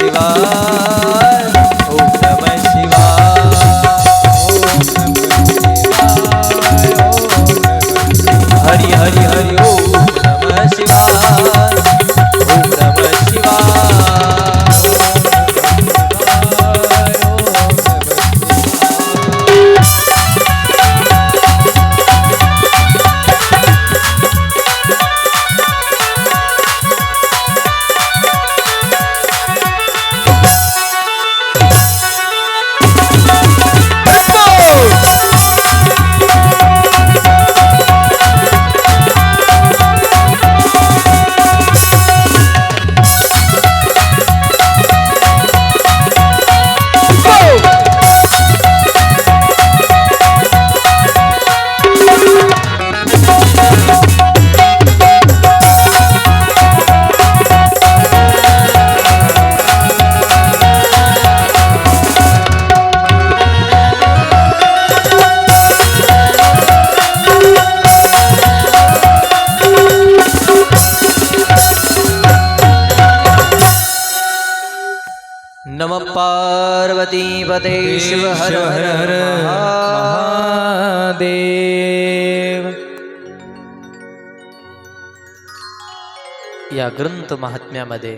हरी हरी ओम नम या ग्रंथ महात्म्यामध्ये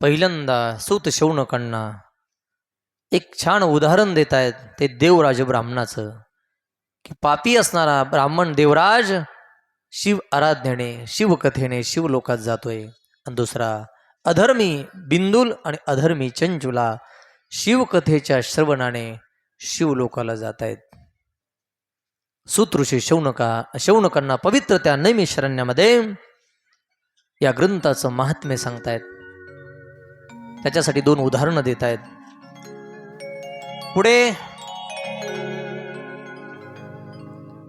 पहिल्यांदा सूत शौनकांना एक छान उदाहरण देत आहेत ते देवराज ब्राह्मणाचं की पापी असणारा ब्राह्मण देवराज शिव आराधनेने शिवकथेने शिवलोकात जातोय. आणि दुसरा अधर्मी बिंदुल आणि अधर्मी चंचुला शिवकथेच्या श्रवणाने शिवलोकाला जात आहेत सुतऋषी शौनका शौनकांना पवित्र त्या नैमिषरण्यामध्ये या ग्रंथाचं महात्म्य सांगतायत. त्याच्यासाठी दोन उदाहरणं देत आहेत पुढे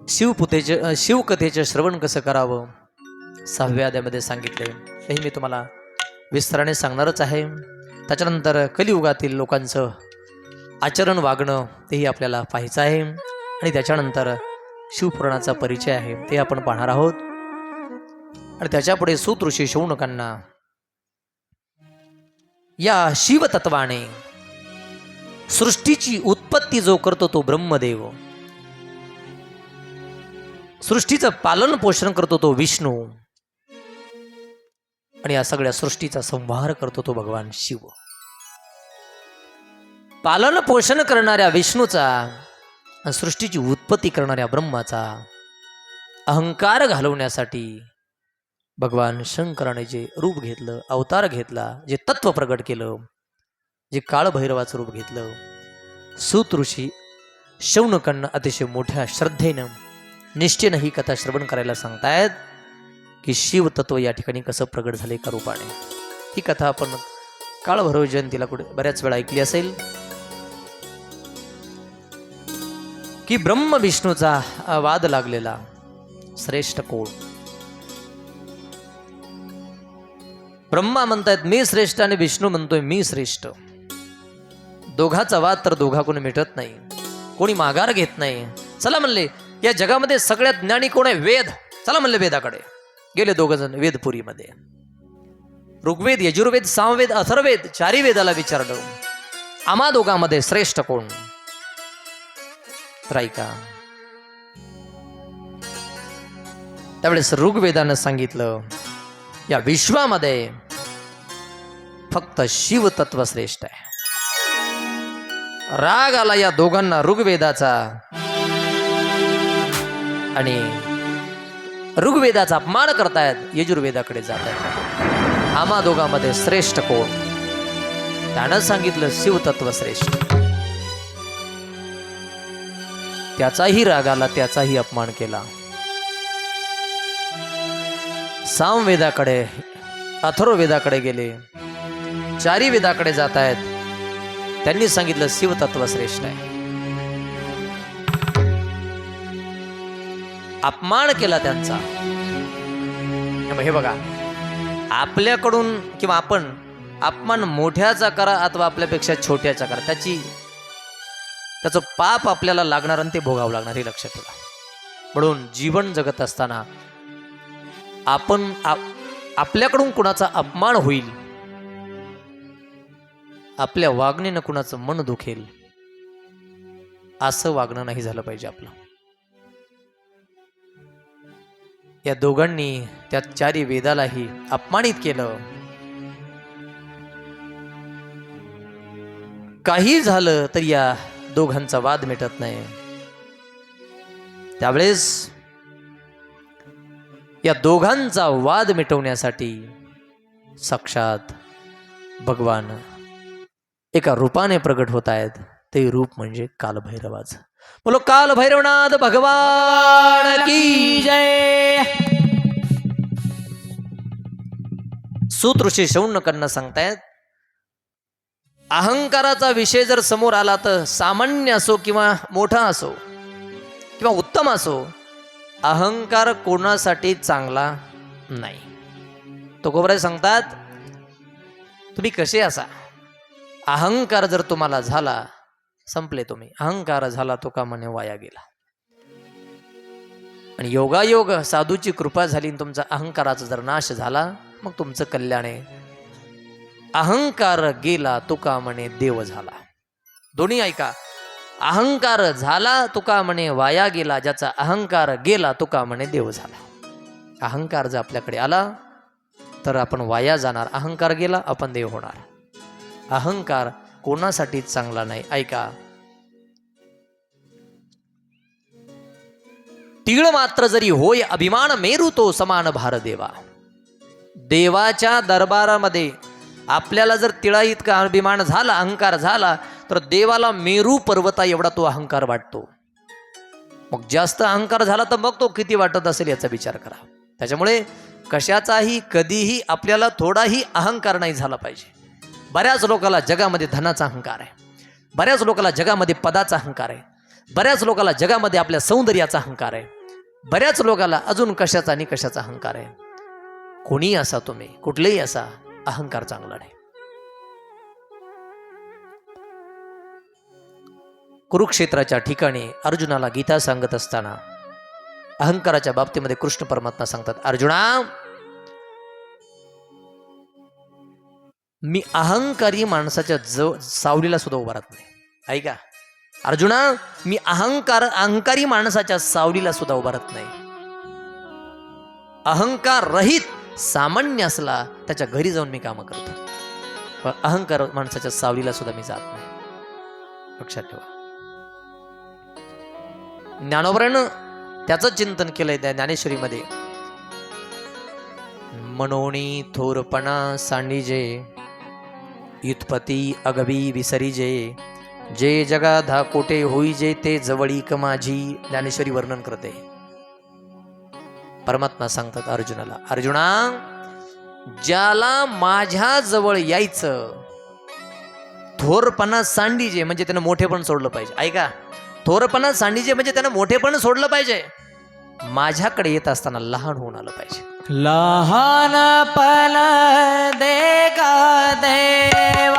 शिवपुतेचे शिवकथेचे श्रवण कसं करावं? सहाव्या अध्यामध्ये सांगितले. हेही मी तुम्हाला विस्ताराने सांगणारच आहे. त्याच्यानंतर कलियुगातील लोकांचं आचरण वागणं तेही आपल्याला पाहायचं आहे. आणि त्याच्यानंतर शिवपुराणाचा परिचय आहे ते आपण पाहणार आहोत. आणि त्याच्यापुढे सूतऋषी शौनकांना. या शिवतत्वाने सृष्टीची उत्पत्ती जो करतो तो ब्रह्मदेव. सृष्टीचं पालन पोषण करतो तो विष्णू. आणि या सगळ्या सृष्टीचा संहार करतो तो भगवान शिव. पालन पोषण करणाऱ्या विष्णूचा आणि सृष्टीची उत्पत्ती करणाऱ्या ब्रह्माचा अहंकार घालवण्यासाठी भगवान शंकराने जे रूप घेतलं अवतार घेतला जे तत्व प्रगट केलं जे काळभैरवाचं रूप घेतलं सूत ऋषी शौनकांना अतिशय मोठ्या श्रद्धेनं निश्चयनं ही कथा श्रवण करायला सांगतायत की शिवतत्व या ठिकाणी कसं प्रगट झाले एका रूपाने. ही कथा आपण काळभैरव जयंतीला कुठे बऱ्याच वेळा ऐकली असेल. की ब्रह्म विष्णूचा वाद लागलेला श्रेष्ठ कोण ब्रह्मा म्हणतायत मी श्रेष्ठ आणि विष्णू म्हणतोय मी श्रेष्ठ. दोघाचा वाद तर दोघा कोणी मिटत नाही. कोणी माघार घेत नाही. चला म्हणले या जगामध्ये सगळ्यात ज्ञानी कोण आहे? वेद. चला म्हणले वेदाकडे. गेले दोघ जण वेदपुरीमध्ये. ऋग्वेद यजुर्वेद सामवेद अथर्वेद चारी वेदाला विचारलं आम्हा दोघांमध्ये श्रेष्ठ कोण? त्रायका त्यावेळेस ऋग्वेदानं सांगितलं या विश्वामध्ये फक्त शिवतत्व श्रेष्ठ आहे. राग आला या दोघांना ऋग्वेदाचा. आणि ऋग्वेदाचा अपमान करतायत यजुर्वेदाकडे जात आहेत आम्हा दोघांमध्ये श्रेष्ठ कोण? त्यानं सांगितलं शिवतत्व श्रेष्ठ. त्याचाही राग आला त्याचाही अपमान केला. सामवेदाकडे अथर्ववेदाकडे गेले. चारी वेदाकडे जात आहेत त्यांनी सांगितलं शिवतत्व श्रेष्ठ आहे. अपमान केला त्यांचा. हे बघा आपल्याकडून किंवा आपण अपमान मोठ्याचा करा अथवा आपल्यापेक्षा छोट्याचा करा त्याची त्याचं पाप आपल्याला लागणार आणि ते भोगावं लागणार हे लक्षात ठेवा. म्हणून जीवन जगत असताना आपण आपल्याकडून कुणाचा अपमान होईल? आपल्या वागणीनं कुणाचं मन दुखेल? असं वागणं नाही झालं पाहिजे आपलं. या दोघांनी त्या चारी वेदालाही अपमानित केलं. काही झालं तर या दोघांचा वाद मिटत नाही. त्यावेळेस या दोघांचा वाद मिटवण्यासाठी साक्षात भगवान एका रूपाने प्रगट होत आहेत. ते रूप म्हणजे कालभैरवाच. बोलो कालभैरवनाथ भगवान की जय? सूत शौनकांना सांगतायत अहंकाराचा विषय जर समोर आला तर सामान्य असो किंवा मोठा असो किंवा उत्तम असो अहंकार कोणासाठी चांगला नाही? तो गोबराज सांगतात तुम्ही कसे असा? अहंकार जर तुम्हाला झाला संपले तुम्ही. अहंकार झाला तो का म्हणे वाया गेला? आणि योगायोग साधूची कृपा झाली आणि तुमचा अहंकाराचा जर नाश झाला मग तुमचं कल्याण. आहे अहंकार गेला तुका म्हणे देव झाला? दोन्ही ऐका. अहंकार झाला तुका म्हणे वाया गेला ज्याचा अहंकार गेला तुका म्हणे देव झाला. अहंकार जर आपल्याकडे आला तर आपण वाया जाणार अहंकार गेला आपण देव होणार. अहंकार कोणासाठी चांगला नाही? ऐका. तीळ मात्र जरी होय अभिमान मेरू तो समान भार देवा. देवाच्या दरबारामध्ये आपल्याला जर तिळा इतका अभिमान झाला अहंकार झाला तर देवाला मेरू पर्वता एवढा तो अहंकार वाटतो. मग जास्त अहंकार झाला तर मग तो किती वाटत असेल याचा विचार करा. त्याच्यामुळे कशाचाही कधीही आपल्याला थोडाही अहंकार नाही झाला पाहिजे. बऱ्याच लोकाला जगामध्ये धनाचा अहंकार आहे. बऱ्याच लोकाला जगामध्ये पदाचा अहंकार आहे. बऱ्याच लोकाला जगामध्ये आपल्या सौंदर्याचा अहंकार आहे. बऱ्याच लोकाला अजून कशाचा आणि कशाचा अहंकार आहे? कोणीही असा तुम्ही. कुठलेही असा अहंकार चांगला नाही. कुरुक्षेत्राच्या ठिकाणी अर्जुनाला गीता सांगत असताना अहंकाराच्या बाबतीमध्ये कृष्ण परमात्मा सांगतात अर्जुना मी अहंकारी माणसाच्या जवळ सावलीला सुद्धा उभा राहत नाही. ऐका अर्जुना मी अहंकार अहंकारी माणसाच्या सावलीला सुद्धा उभा राहत नाही. अहंकार रहित सामान्य असला त्याच्या घरी जाऊन मी कामं करतो. पण अहंकार माणसाच्या सावलीला सुद्धा मी जात नाही. लक्षात ठेवा. ज्ञानोबरानं त्याचं चिंतन केलंय त्या ज्ञानेश्वरीमध्ये. मनोणी थोरपणा सांडीजे युत्पती अगवी विसरीजे जे जगा धा कोटे होईजे ते जवळीक माझी ज्ञानेश्वरी वर्णन करते. परमात्मा सांगतात अर्जुनाला अर्जुना ज्याला माझ्या जवळ यायचं थोरपणा सांडीजे म्हणजे त्यानं मोठेपण सोडलं पाहिजे. ऐका थोरपणा सांडीचे म्हणजे त्यानं मोठेपण सोडलं पाहिजे. माझ्याकडे येत असताना लहान होऊन आलं पाहिजे. लहानपण दे देवा.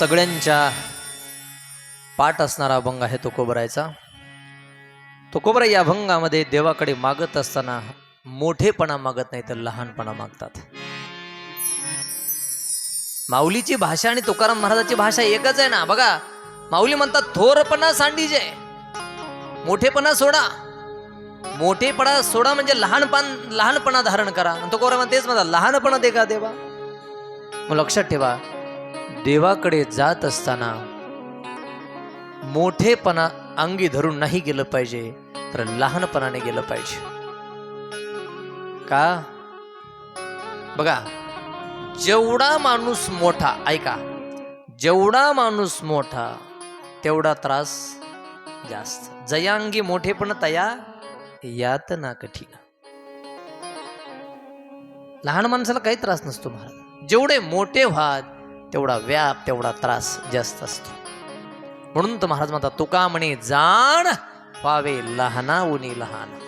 सगळ्यांच्या पाठ असणारा अभंग आहे तुकोबरायचा. तुकोबरा या अभंगामध्ये देवाकडे मागत असताना मोठेपणा मागत नाही तर लहानपणा मागतात. माऊलीची भाषा आणि तुकाराम महाराजाची भाषा एकच आहे ना. बघा माऊली म्हणतात थोरपणा सांडीजे. मोठेपणा सोडा. मोठेपणा सोडा म्हणजे लहानपण लहानपणा धारण करा. आणि तेच म्हणतात लहानपणा दे का देवा. मग लक्षात ठेवा देवाकडे जात असताना मोठेपणा अंगी धरून नाही गेलं पाहिजे तर लहानपणाने गेलं पाहिजे. का? बघा जेवढा माणूस मोठा ऐका जेवढा माणूस मोठा तेवढा त्रास जास्त. जयांगी मोठेपण तया यात ना कठीण. लहान माणसाला काही त्रास नसतो महाराज. जेवढे मोठे व्हात तेवढा व्याप तेवढा त्रास जास्त असतो. म्हणून तर महाराज म्हणतात तुका म्हणे जाण व्हावे लहाना उनी लहान.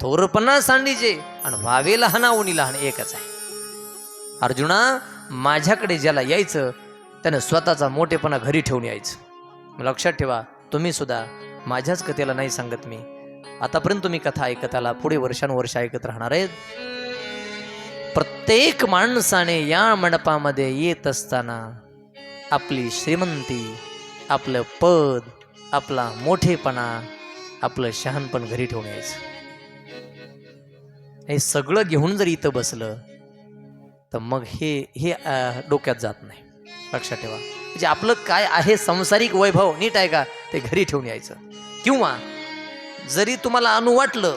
थोरपणा सांडीचे आणि व्हावे लहाना उनी लहान एकच आहे. अर्जुना माझ्याकडे ज्याला यायचं त्यानं स्वतःचा मोठेपणा घरी ठेवून यायचं. लक्षात ठेवा तुम्ही सुद्धा माझ्याच कथेला नाही सांगत मी. आतापर्यंत तुम्ही कथा ऐकत आला पुढे वर्षानुवर्ष ऐकत राहणार आहेत. प्रत्येक माणसाने या मंडपामध्ये येत असताना आपली श्रीमंती आपलं पद आपला मोठेपणा आपलं शहाणपण घरी ठेवून यायचं. हे सगळं घेऊन जर इथं बसलं तर मग हे हे डोक्यात जात नाही. लक्षात ठेवा. म्हणजे आपलं काय आहे संसारिक वैभव नीट आहे का? ते घरी ठेवून यायचं. किंवा जरी तुम्हाला अनु वाटलं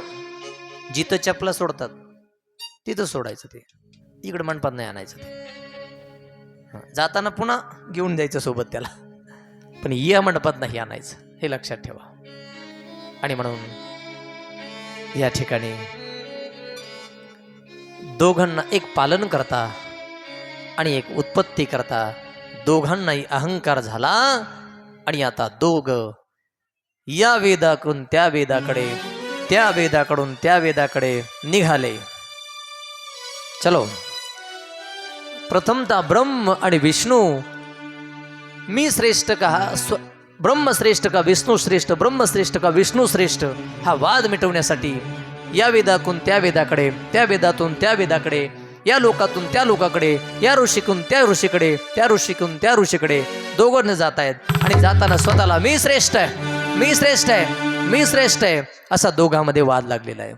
जिथं चपला सोडतात तिथं सोडायचं ते. इकडं मंडपात नाही आणायचं ते. जाताना पुन्हा घेऊन जायचं सोबत त्याला. पण या मंडपात नाही आणायचं हे लक्षात ठेवा. आणि म्हणून या ठिकाणी दोघांना एक पालन करता आणि एक उत्पत्ती करता दोघांनाही अहंकार झाला आणि आता दोघ या वेदाकडून त्या वेदाकडे त्या वेदाकडून त्या वेदाकडे निघाले. चलो। प्रथमतः ब्रह्म आणि विष्णू। मी श्रेष्ठ का? हा स्व ब्रह्मश्रेष्ठ का? विष्णू श्रेष्ठ? ब्रह्मश्रेष्ठ का? विष्णू श्रेष्ठ? हा वाद मिटवण्यासाठी या वेदातून त्या वेदाकडे त्या वेदातून त्या वेदाकडे या लोकातून त्या लोकाकडे या ऋषीकून त्या ऋषीकडे त्या ऋषीकून त्या ऋषीकडे दोघं जात आहेत. आणि जाताना स्वतःला मी श्रेष्ठ आहे मी श्रेष्ठ आहे मी श्रेष्ठ आहे असा दोघांमध्ये वाद लागलेला आहे.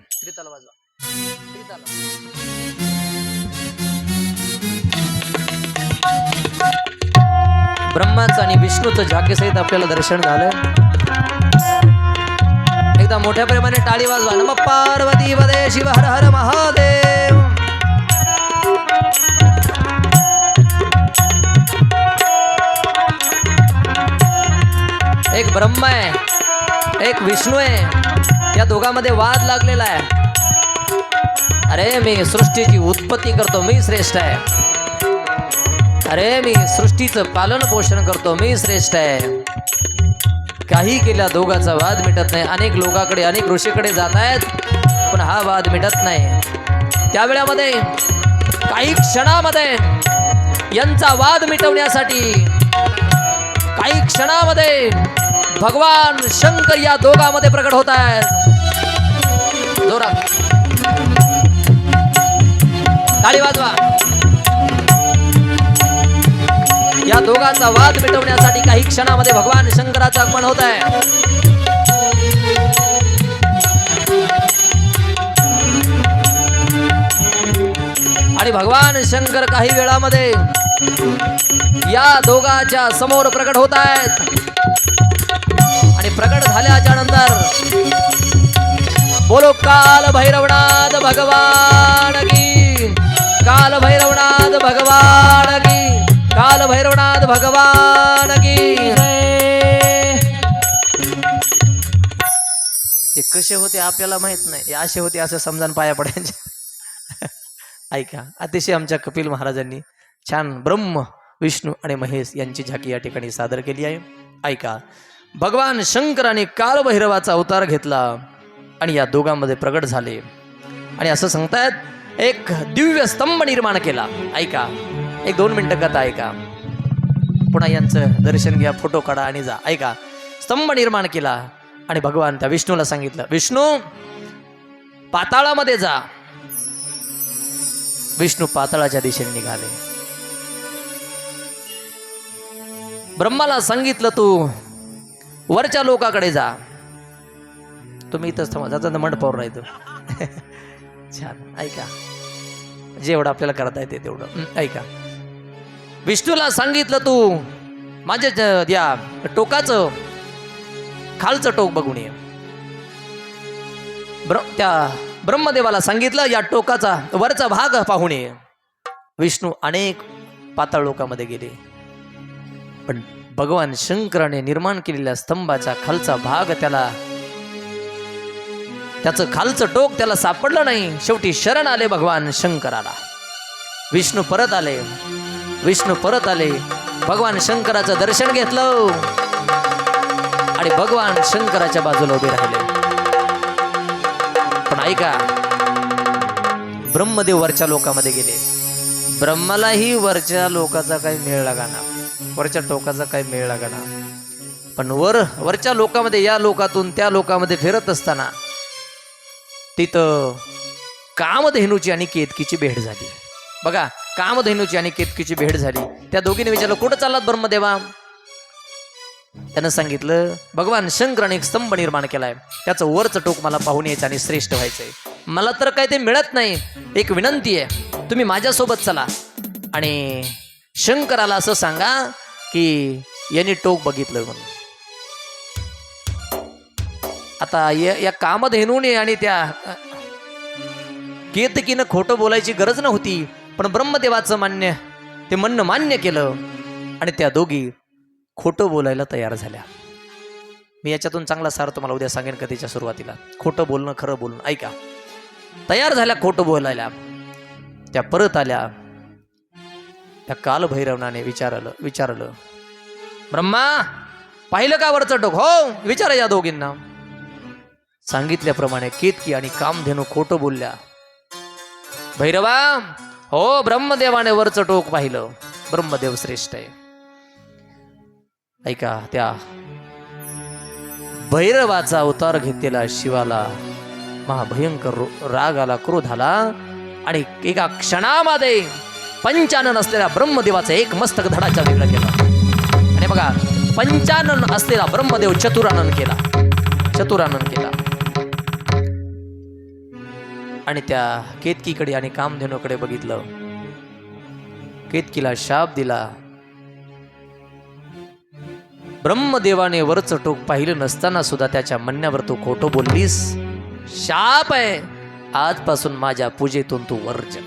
ब्रह्माचं आणि विष्णूचं जाग्यसहित आपल्याला दर्शन झालं एकदा मोठ्या प्रेमाने टाळी वाजवा. नम पार्वती वदे शिव हर हर महादेव. एक ब्रह्म आहे एक विष्णू आहे. या दोघांमध्ये वाद लागलेला आहे. अरे मी सृष्टीची उत्पत्ती करतो मी श्रेष्ठ आहे. अरे मी सृष्टीचं पालन पोषण करतो मी श्रेष्ठ आहे. काही केल्या दोघाचा वाद मिटत नाही. अनेक लोकांकडे अनेक ऋषीकडे जात आहेत पण हा वाद मिटत नाही. त्यावेळामध्ये काही क्षणामध्ये यांचा वाद मिटवण्यासाठी काही क्षणामध्ये भगवान शंकर या दोघांमध्ये प्रकट होत आहेत. जोरात. ताळी वाजवा. या दोघांचा वाद मिटवण्यासाठी काही क्षणामध्ये भगवान शंकराचं आगमन होत आहे. आणि भगवान शंकर काही वेळामध्ये या दोघांच्या समोर प्रकट होत आहेत. आणि प्रकट झाल्याच्यानंतर बोलो काल भैरवनाथ भगवान की काल भैरवनाथ भगवान की. काल भैरवनाथ भगवान की ते कसे होते आपल्याला माहीत नाही. असे होते असं समजान पाया पडायचे. ऐका अतिशय आमच्या कपिल महाराजांनी छान ब्रह्म विष्णू आणि महेश यांची झाकी या ठिकाणी सादर केली आहे. ऐका भगवान शंकराने कालभैरवाचा अवतार घेतला आणि या दोघांमध्ये प्रगट झाले. आणि असं सांगतायत एक दिव्य स्तंभ निर्माण केला. ऐका एक दोन मिनटं कथा ऐका. पुन्हा यांचं दर्शन घ्या फोटो काढा आणि जा. ऐका. स्तंभ निर्माण केला आणि भगवान त्या विष्णूला सांगितलं विष्णू पाताळामध्ये जा. विष्णू पाताळाच्या दिशेने निघाले. ब्रह्माला सांगितलं तू वरच्या लोकाकडे जा. तुम्ही इथंच थांबा जाता मंडपावर राहतो छान. ऐका. जेवढं आपल्याला करता येते तेवढं. ऐका. विष्णूला सांगितलं तू. माझ्या या टोकाचं खालचं टोक बघून ये. ब्र त्या ब्रह्मदेवाला सांगितलं या टोकाचा वरचा भाग पाहून ये. विष्णू अनेक पाताळ लोकामध्ये गेले. पण भगवान शंकराने निर्माण केलेल्या स्तंभाचा खालचा भाग त्याला त्याचं खालचं टोक त्याला सापडलं नाही. शेवटी शरण आले भगवान शंकराला. विष्णू परत आले. विष्णू परत आले. भगवान शंकराचं दर्शन घेतलं. आणि भगवान शंकराच्या बाजूला उभे राहिले. पण ऐका ब्रह्मदेव वरच्या लोकामध्ये गेले. ब्रह्मालाही वरच्या लोकाचा काही मेळ लागाना वरच्या टोकाचा काही मेळ लागाना पण वर वरच्या लोकामध्ये या लोकातून त्या लोकामध्ये फिरत असताना तिथं कामधेनूची आणि केतकीची भेट झाली. बघा कामधेनूची आणि केतकीची भेट झाली. त्या दोघीने विचारलं कुठं चाललात ब्रह्मदेवा त्यानं सांगितलं भगवान शंकराने एक स्तंभ निर्माण केलाय. त्याचं वरचं टोक मला पाहून यायचं आणि श्रेष्ठ व्हायचंय. मला तर काय ते मिळत नाही. एक विनंती आहे तुम्ही माझ्यासोबत चला. आणि शंकराला असं सांगा की यांनी टोक बघितलं म्हणून. आता या या कामधेनूने आणि त्या केतकीनं खोटं बोलायची गरज नव्हती. पण ब्रह्मदेवाचं मान्य ते म्हणणं मान्य केलं आणि त्या दोघी खोटं बोलायला तयार झाल्या. मी याच्यातून चांगला सार तुम्हाला उद्या सांगेन कथेच्या सुरुवातीला. खोटं बोलणं खरं बोलणं ऐका. तयार झाल्या खोटं बोलायला. त्या परत आल्या. त्या कालभैरवनाने विचारलं विचारलं ब्रह्मा पाहिलं का वरचं टोक? हो विचारा या दोघींना. सांगितल्याप्रमाणे केतकी आणि कामधेनू खोटं बोलल्या. भैरवा हो ब्रह्मदेवाने वरचं टोक पाहिलं. ब्रह्मदेव श्रेष्ठ आहे. ऐका त्या भैरवाचा अवतार घेतलेला शिवाला महाभयंकर राग आला क्रोध आला आणि एका क्षणामध्ये पंचानन असलेल्या ब्रह्मदेवाचा एक मस्तक धडाच्या वेगळा केला. आणि बघा पंचानन असलेला ब्रह्मदेव चतुरानन केला. चतुरानन केला. आणि त्या केतकीकडे आणि कामधेनूकडे बघितलं. केतकीला शाप दिला. ब्रह्मदेवाने वरचं टोक पाहिलं नसताना सुद्धा त्याच्या म्हणण्यावर तू खोटं बोललीस? शाप आहे. आजपासून माझ्या पूजेतून तू वर्ज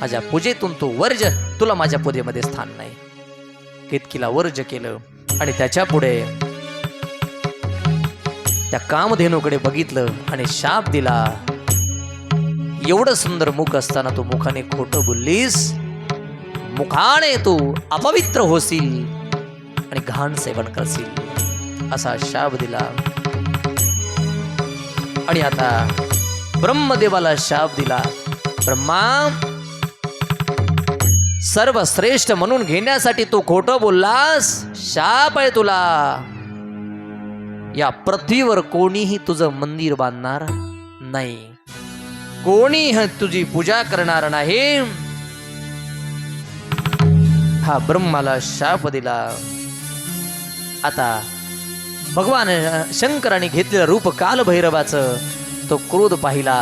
माझ्या पूजेतून तू वर्ज तुला माझ्या पूजेमध्ये स्थान नाही. केतकीला वर्ज केलं आणि त्याच्या पुढे त्या कामधेनूकडे बघितलं आणि शाप दिला. एवढं सुंदर मुख असताना तू मुखाने खोटं बोललीस? मुखाने तू अपवित्र होशील आणि घाण सेवन करशील असा शाप दिला. आणि आता ब्रह्मदेवाला शाप दिला. ब्रह्मा सर्वश्रेष्ठ म्हणून घेण्यासाठी तू खोटं बोललास? शाप आहे तुला. या पृथ्वीवर कोणीही तुझं मंदिर बांधणार नाही. कोणी तुझी पूजा करणार नाही? हा ब्रह्माला शाप दिला. आता भगवान शंकराने घेतलेलं रूप कालभैरवाचं तो क्रोध पाहिला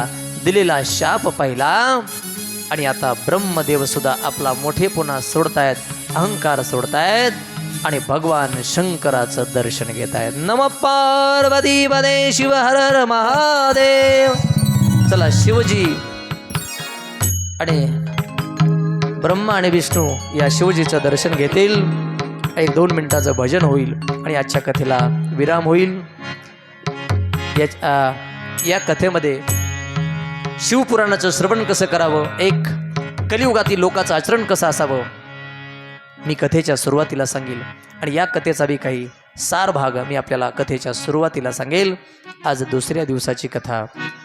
दिलेला शाप पाहिला. आणि आता ब्रह्मदेव सुद्धा आपला मोठेपणा सोडतायत अहंकार सोडतायत आणि भगवान शंकराचं दर्शन घेत आहेत नम पार्वती पदे शिव हर महादेव. चला शिवजी. आणि ब्रह्मा आणि विष्णू या शिवजीचं दर्शन घेतील. एक दोन मिनिटाचं भजन होईल आणि आजच्या कथेला विराम होईल. या आ, या कथेमध्ये शिवपुराणाचं श्रवण कसं करावं? एक कलियुगातील लोकाचं आचरण कसं असावं? मी कथेच्या सुरुवातीला सांगेल. आणि या कथेचा बी काही सार भाग मी आपल्याला कथेच्या सुरुवातीला सांगेल. आज दुसऱ्या दिवसाची कथा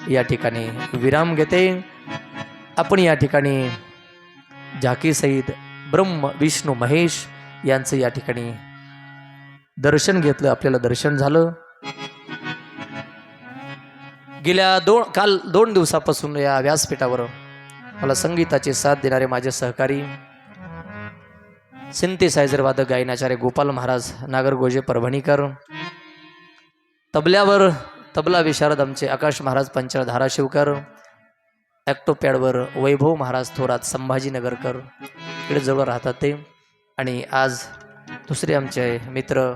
या ठिकाणी विराम घेते. आपण या ठिकाणी झाकी सईद ब्रह्म विष्णू महेश यांचं या ठिकाणी दर्शन घेतलं आपल्याला दर्शन झालं. गेल्या दोन काल दोन दिवसापासून या व्यासपीठावर मला संगीताचे साथ देणारे माझे सहकारी सिंथेसायझर वादक गायनाचार्य गोपाल महाराज नागरगोजे परभणीकर. तबल्यावर तबला विशारद आमचे आकाश महाराज पंचाळ धाराशिवकर. ॲक्टोपॅडवर वैभव महाराज थोरात संभाजीनगरकर. इकडे जवळ राहतात ते. आणि आज दुसरे आमचे मित्र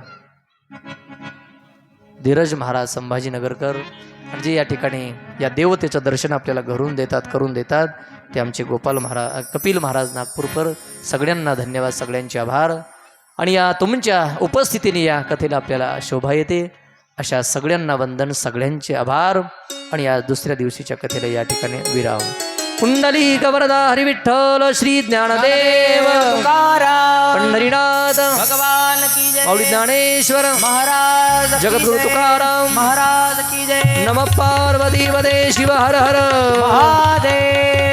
धीरज महाराज संभाजीनगरकर नगरकर जे या ठिकाणी या देवतेचं दर्शन आपल्याला घरून देतात करून देतात ते आमचे गोपाल महाराज कपिल महाराज नागपूरकर सगळ्यांना धन्यवाद सगळ्यांचे आभार. आणि या तुमच्या उपस्थितीने या कथेला आपल्याला शोभा येते. अशा सगळ्यांना वंदन सगळ्यांचे आभार. आणि या दुसऱ्या दिवशीच्या कथेला या ठिकाणी विराम. कुंडली गवरदा हरिविठ्ठल श्री ज्ञानदेव पंढरीनाथ। भगवान की जय। माऊली ज्ञानेश्वर। महाराज जगद्गुरु. तुकाराम। महाराज की जय। नम पार्वती वदे शिव हर हर। महादेव।